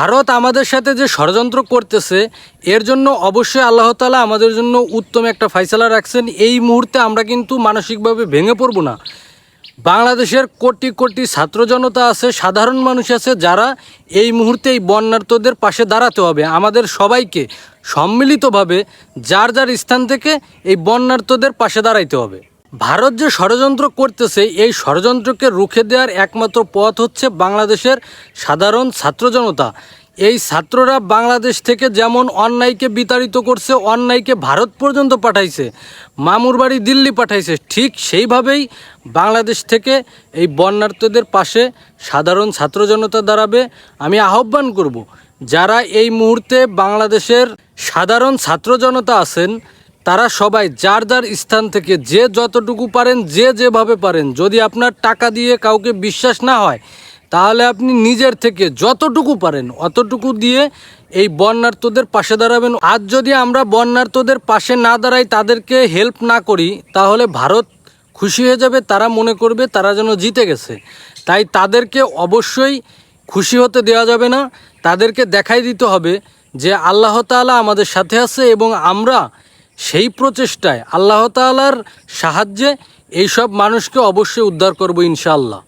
ভারত আমাদের সাথে যে ষড়যন্ত্র করতেছে, এর জন্য অবশ্যই আল্লাহ তালা আমাদের জন্য উত্তম একটা ফাইসলা রাখছেন। এই মুহূর্তে আমরা কিন্তু মানসিকভাবে ভেঙে পড়ব না। বাংলাদেশের কোটি কোটি ছাত্র জনতা আছে, সাধারণ মানুষ আছে, যারা এই মুহূর্তে এই বন্যার্থদের পাশে দাঁড়াতে হবে। আমাদের সবাইকে সম্মিলিতভাবে যার যার স্থান থেকে এই বন্যার্থদের পাশে দাঁড়াইতে হবে। ভারত যে ষড়যন্ত্র করতেছে, এই ষড়যন্ত্রকে রুখে দেওয়ার একমাত্র পথ হচ্ছে বাংলাদেশের সাধারণ ছাত্র জনতা। এই ছাত্ররা বাংলাদেশ থেকে যেমন অন্যায়কে বিতাড়িত করছে, অন্যায়কে ভারত পর্যন্ত পাঠাইছে, মামুর বাড়ি দিল্লি পাঠাইছে, ঠিক সেইভাবেই বাংলাদেশ থেকে এই বন্যার্থদের পাশে সাধারণ ছাত্র জনতা দাঁড়াবে। আমি আহ্বান করব, যারা এই মুহূর্তে বাংলাদেশের সাধারণ ছাত্র জনতা আছেন তারা সবাই যার যার স্থান থেকে যে যতটুকু পারেন, যে যেভাবে পারেন, যদি আপনার টাকা দিয়ে কাউকে বিশ্বাস না হয়, তাহলে আপনি নিজের থেকে যতটুকু পারেন, অতটুকু দিয়ে এই বন্যার্থদের পাশে দাঁড়াবেন। আজ যদি আমরা বন্যার্থদের পাশে না দাঁড়াই, তাদেরকে হেল্প না করি, তাহলে ভারত খুশি হয়ে যাবে, তারা মনে করবে তারা যেন জিতে গেছে। তাই তাদেরকে অবশ্যই খুশি হতে দেওয়া যাবে না। তাদেরকে দেখাই দিতে হবে যে আল্লাহ তাআলা আমাদের সাথে আছে এবং আমরা সেই প্রচেষ্টায় আল্লাহ তালার সাহায্যে এইসব মানুষকে অবশ্যই উদ্ধার করব ইনশাআল্লাহ।